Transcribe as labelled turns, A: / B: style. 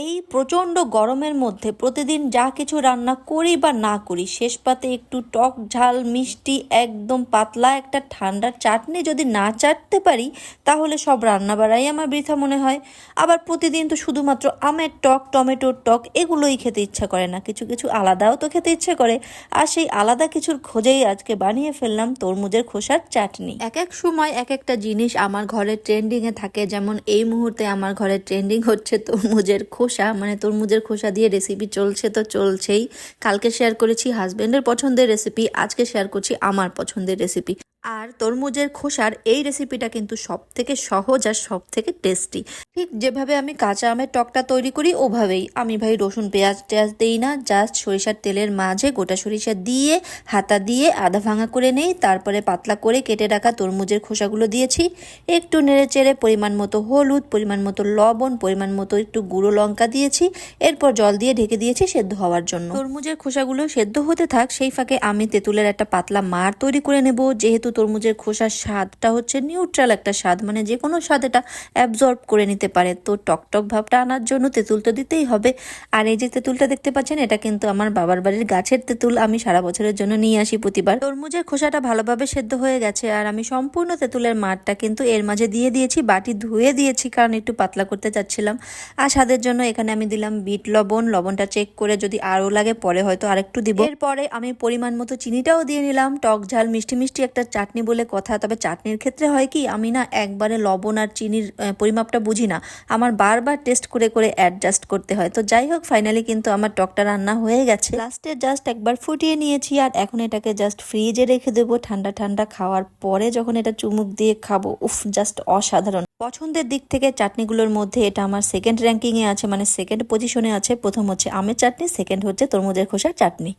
A: এই প্রচণ্ড গরমের মধ্যে প্রতিদিন যা কিছু রান্না করি বা না করি, শেষ পাতে একটু টক ঝাল, মিষ্টি, একদম পাতলা একটা ঠান্ডা চাটনি যদি না চাটতে পারি, তাহলে সব রান্না বাড়াই আমার বৃথা মনে হয়। আবার প্রতিদিন তো শুধুমাত্র আমের টক, টমেটোর টক এগুলোই খেতে ইচ্ছা করে না, কিছু কিছু আলাদাও তো খেতে ইচ্ছে করে। আর সেই আলাদা কিছুর খোঁজেই আজকে বানিয়ে ফেললাম তরমুজের খোসার চাটনি। এক এক সময় এক একটা জিনিস আমার ঘরে ট্রেন্ডিংয়ে থাকে, যেমন এই মুহূর্তে আমার ঘরে ট্রেন্ডিং হচ্ছে তরমুজের খোসা। মানে তরমুজের খোসা দিয়ে রেসিপি চলছে তো চলছেই। কালকে শেয়ার করেছি হাজব্যান্ডের পছন্দের রেসিপি আজকে শেয়ার করছি আমার পছন্দের রেসিপি আর তরমুজের খোসার এই রেসিপিটা কিন্তু সব থেকে সহজ আর সব থেকে টেস্টি ঠিক যেভাবে আমি কাঁচা আমের টকটা তৈরি করি, ওভাবেই। আমি ভাই রসুন, পেঁয়াজ টেয়াজ দিই না জাস্ট সরিষার তেলের মাঝে গোটা সরিষা দিয়ে, হাতা দিয়ে আধা ভাঙা করে নেই, তারপরে পাতলা করে কেটে রাখা তরমুজের খোসাগুলো দিয়েছি। একটু নেড়ে চেড়ে পরিমাণ মতো হলুদ, পরিমাণ মতো লবণ, পরিমাণ মতো একটু গুঁড়ো লঙ্কা দিয়েছি। এরপর জল দিয়ে ঢেকে দিয়েছি সেদ্ধ হওয়ার জন্য। তরমুজের খোসাগুলো সেদ্ধ হতে থাক, সেই ফাঁকে আমি তেঁতুলের একটা পাতলা মার তৈরি করে নেব। যেহেতু তরমুজের খোসার স্বাদটা হচ্ছে নিউট্রাল একটা স্বাদ মানে যে কোনো স্বাদ এটা অ্যাবজর্ব করে নিতে পারে। তো টকটক ভাবটা আনার জন্য তেঁতুল তো দিতেই হবে। আর এই যে তেঁতুলটা দেখতে পাচ্ছেন, এটা কিন্তু আমার বাবার বাড়ির গাছের তেঁতুল, আমি সারা বছরের জন্য নিয়ে আসি প্রতিবার। তরমুজের খোসাটা ভালোভাবে সেদ্ধ হয়ে গেছে, আর আমি সম্পূর্ণ তেঁতুলের মাঠটা কিন্তু এর মাঝে দিয়ে দিয়েছি, বাটি ধুয়ে দিয়েছি, কারণ একটু পাতলা করতে চাচ্ছিলাম। আর স্বাদের জন্য এখানে আমি দিলাম বিট লবণ, লবণটা চেক করে যদি আরও লাগে, পরে হয়তো আরেকটু দিব। এরপরে আমি পরিমাণ মতো চিনিটাও দিয়ে নিলাম, টক ঝাল, মিষ্টি মিষ্টি একটা চাটনি বলে কথা, তবে চাটনির ক্ষেত্রে হয় কি, আমি না একবারে লবণ আর চিনির পরিমাপটা বুঝি না। আমার বারবার টেস্ট করে করে অ্যাডজাস্ট করতে হয়। তো যাই হোক ফাইনালি কিন্তু আমার টকটা রান্না হয়ে গেছে। লাস্টে জাস্ট একবার ফুটিয়ে নিয়েছি, আর এখন এটাকে জাস্ট ফ্রিজে রেখে দেবো। ঠান্ডা ঠান্ডা খাওয়ার পরে যখন এটা চুমুক দিয়ে খাব, উফ জাস্ট অসাধারণ। পছন্দের দিক থেকে চাটনিগুলোর মধ্যে এটা আমার সেকেন্ড র্যাঙ্কিংয়ে আছে মানে সেকেন্ড পজিশনে আছে। প্রথম হচ্ছে আমের চাটনি সেকেন্ড হচ্ছে তরমুজের খোসার চাটনি।